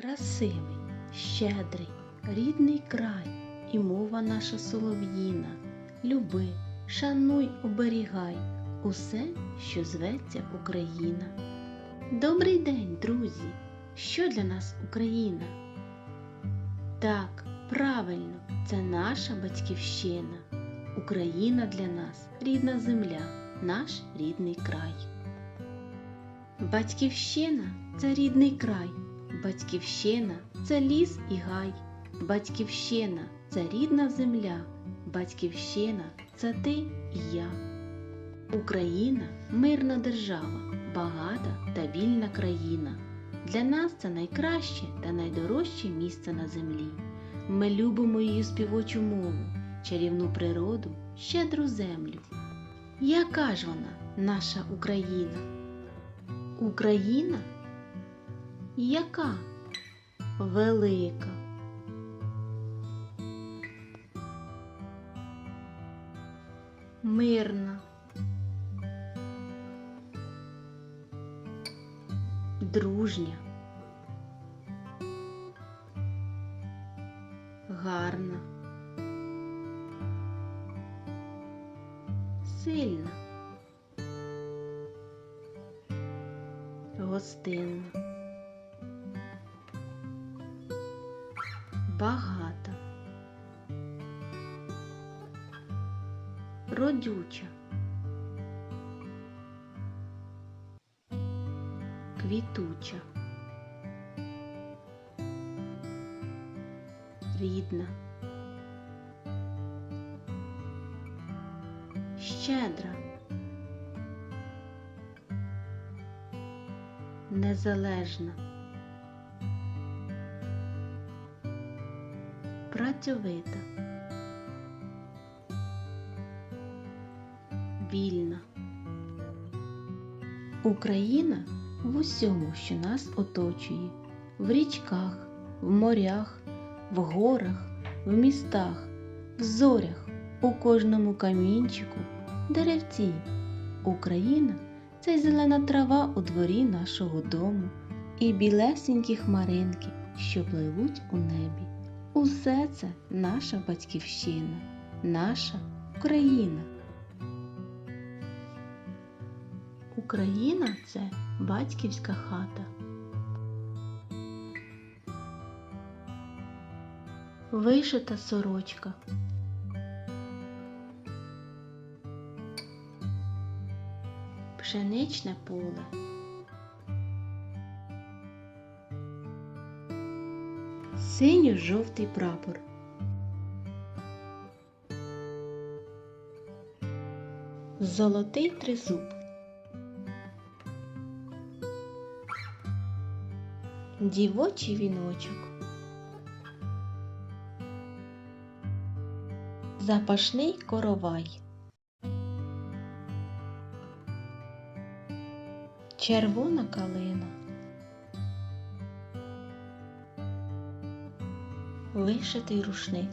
Красивий, щедрий, рідний край і мова наша солов'їна. Люби, шануй, оберігай усе, що зветься Україна. Добрий день, друзі! Що для нас Україна? Так, правильно, це наша батьківщина. Україна для нас рідна земля, наш рідний край. Батьківщина це рідний край, батьківщина це ліс і гай, батьківщина це рідна земля, батьківщина це ти і я. Україна мирна держава, багата та вільна країна. Для нас це найкраще та найдорожче місце на землі. Ми любимо її співочу мову, чарівну природу, щедру землю. Яка ж вона, наша Україна? Україна? Яка? Велика. Мирна. Дружня. Гарна. Сильна. Гостинна. Багата. Родюча. Квітуча. Рідна. Щедра. Незалежна. Працьовита. Вільна. Україна в усьому, що нас оточує, в річках, в морях, в горах, в містах, в зорях, у кожному камінчику, деревці. Україна це зелена трава у дворі нашого дому, і білесенькі хмаринки, що пливуть у небі. Усе це наша батьківщина, наша Україна. Україна це батьківська хата. Вишита сорочка. Пшеничне поле. Синьо-жовтий прапор. Золотий тризуб. Дівочий віночок. Запашний коровай. Червона калина. Вишитий рушник.